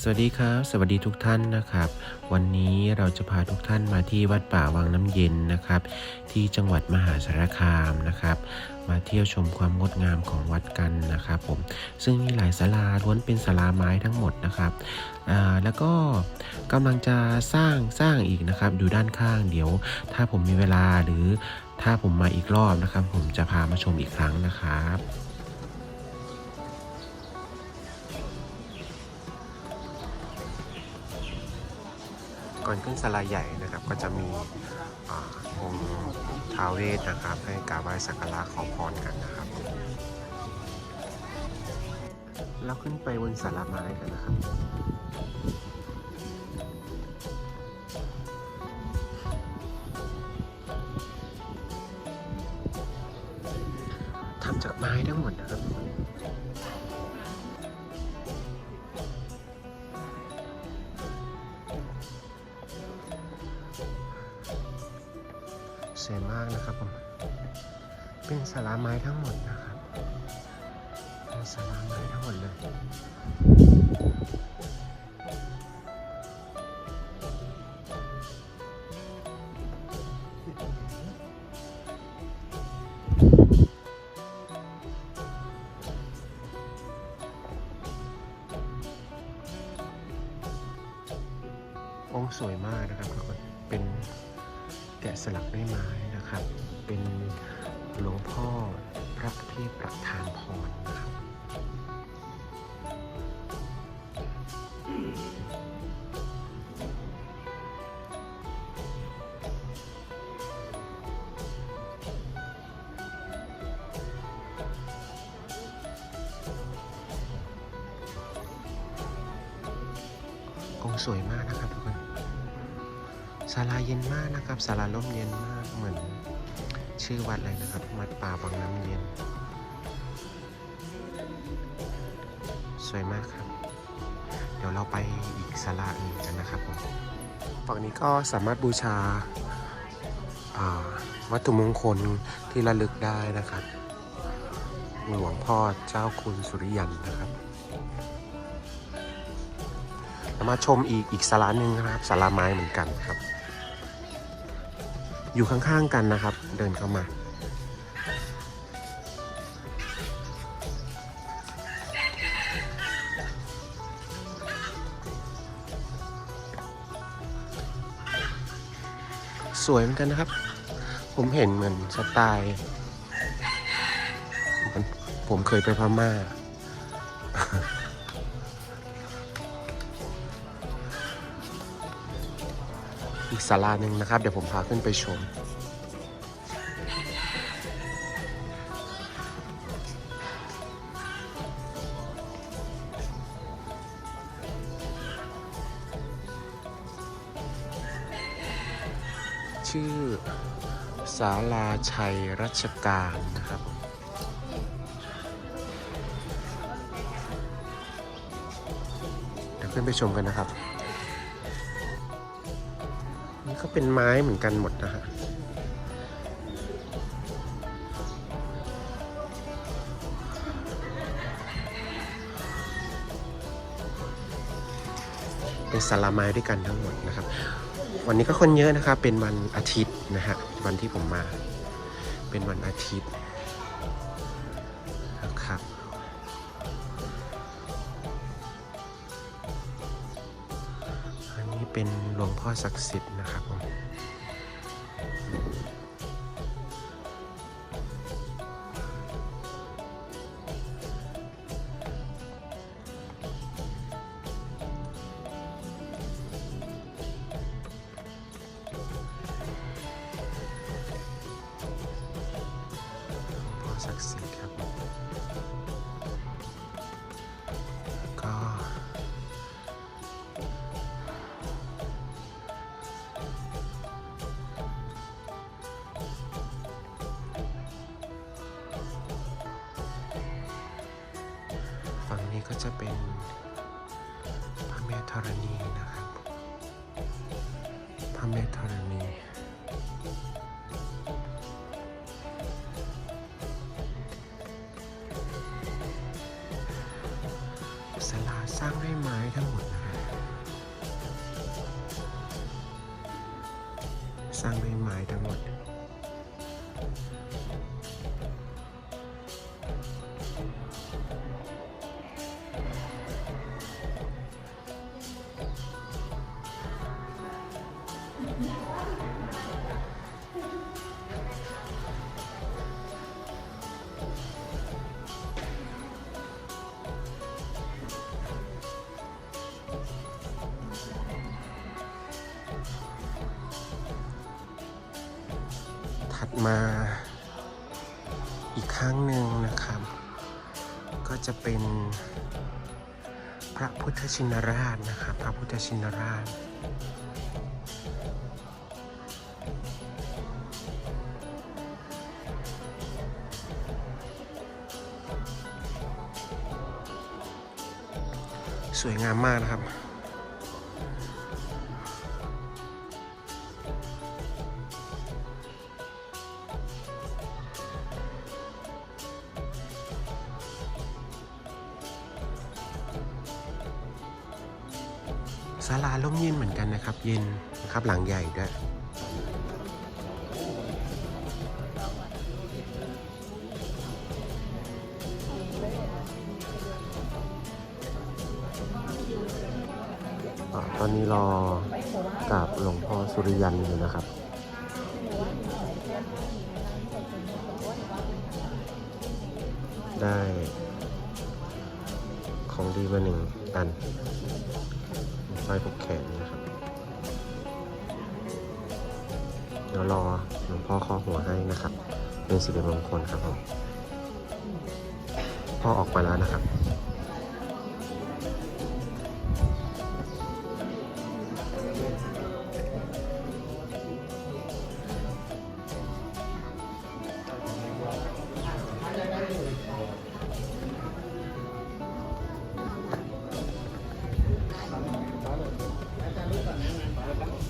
สวัสดีครับ สวัสดีทุกท่านนะครับ วันนี้เราจะพาทุกท่านมาที่วัดป่าวังน้ำเย็นนะครับ ที่จังหวัดมหาสารคามนะครับ มาเที่ยวชมความงดงามของวัดกันนะครับผมซึ่งมีหลายศาลาล้วนเป็นศาลาไม้ทั้งหมดนะครับแล้วก็กำลังจะสร้างสร้างอีกนะครับอยู่ด้านข้างเดี๋ยว ถ้าผมมีเวลาหรือถ้าผมมาอีกรอบนะครับ ผมจะพามาชมอีกครั้งนะครับ ก่อนขึ้นศาลาใหญ่นะครับ ก็จะมีองค์ท้าวเวสนะครับ ให้กราบไหว้สักการะขอพรกันนะครับเราขึ้นไปบนศาลาไม้กันนะครับทำจากไม้ทั้งหมดนะครับ สวยมากนะครับผม เป็นสาราไม้ทั้งหมดนะครับเป็นสาราไม้ทั้งหมดเลยองค์สวยมากนะครับทุกคนเป็นะสลักด้วยไม้นะครับ เป็นหลวงพ่อพระที่ประทานพรนะครับองสวยมากาลาเย็นมากนะครับศาลาร่มเย็นมากเหมือนชื่อวัดเลยนะครับวัดป่าวังน้ำเย็น สวยมากครับ เดี๋ยวเราไปอีกศาลาอื่นกันนะครับผมฝั่งนี้ก็สามารถบูชาอ่าวัตถุมงคลที่ระลึกได้นะครับ หลวงพ่อเจ้าคุณสุริยันนะครับมาชมอีกอีกสาราหนึ่งนะครับสาราไม้เหมือนกันครับ อยู่ข้างๆกันนะครับ เดินเข้ามา สวยเหมือนกันนะครับ ผมเห็นเหมือนสไตล์ผมเคยไปพม่า อีกศาลาหนึ่งนะครับ เดี๋ยวผมพาขึ้นไปชม ชื่อศาลาชัยรัชการนะครับเดี๋ยวขึ้นไปชมกันนะครับ ก็เป็นไม้เหมือนกันหมดนะฮะเป็นสาราไม้ด้วยกันทั้งหมดนะครับ วันนี้ก็คนเยอะนะครับ เป็นวันอาทิตย์นะฮะวันที่ผมมา เป็นวันอาทิตย์ เป็นหลวงพ่อศักดิ์สิทธิ์นะครับ ธรณีนะครับพระแม่ธรณีศาลาสร้างด้วยไม้ทั้งหมดนะครับสร้างด้วยไม้ทั้งหมด ถัดมาอีกครั้งหนึ่งนะครับ ก็จะเป็นพระพุทธชินราชนะครับ พระพุทธชินราชสวยงามมากนะครับ ศาลาล่มเย็นเหมือนกันนะครับ เย็นนะครับหลังใหญ่ด้วยตอนนี้รอกับหลวงพ่อสุริยันอยู่นะครับได้ของดีมาหนึ่งอัน สร้อยผูกแขนนะครับ เดี๋ยวรอหลวงพ่อข้อหัวให้นะครับ เป็นสิริมงคลครับผมพ่อออกไปแล้วนะครับ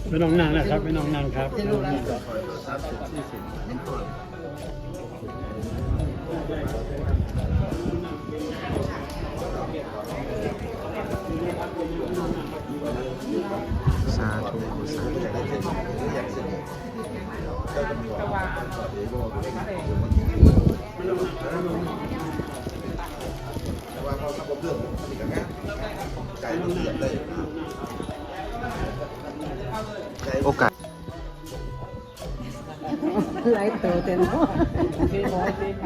ไม่ต้องนั่งนะครับ ไม่ต้องนั่งครับ ล่โตเต็ม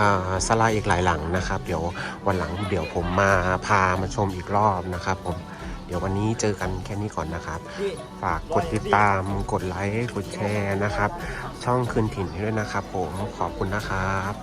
อ่าสลาอีกหลายหลังนะครับ เดี๋ยววันหลังเดี๋ยวผมมาพามาชมอีกรอบนะครับผมเดี๋ยววันนี้เจอกันแค่นี้ก่อนนะครับ ฝากกดติดตามกดไลค์กดแชร์นะครับ ช่องคืนถิ่นให้ด้วยนะครับ ผมขอบคุณนะครับ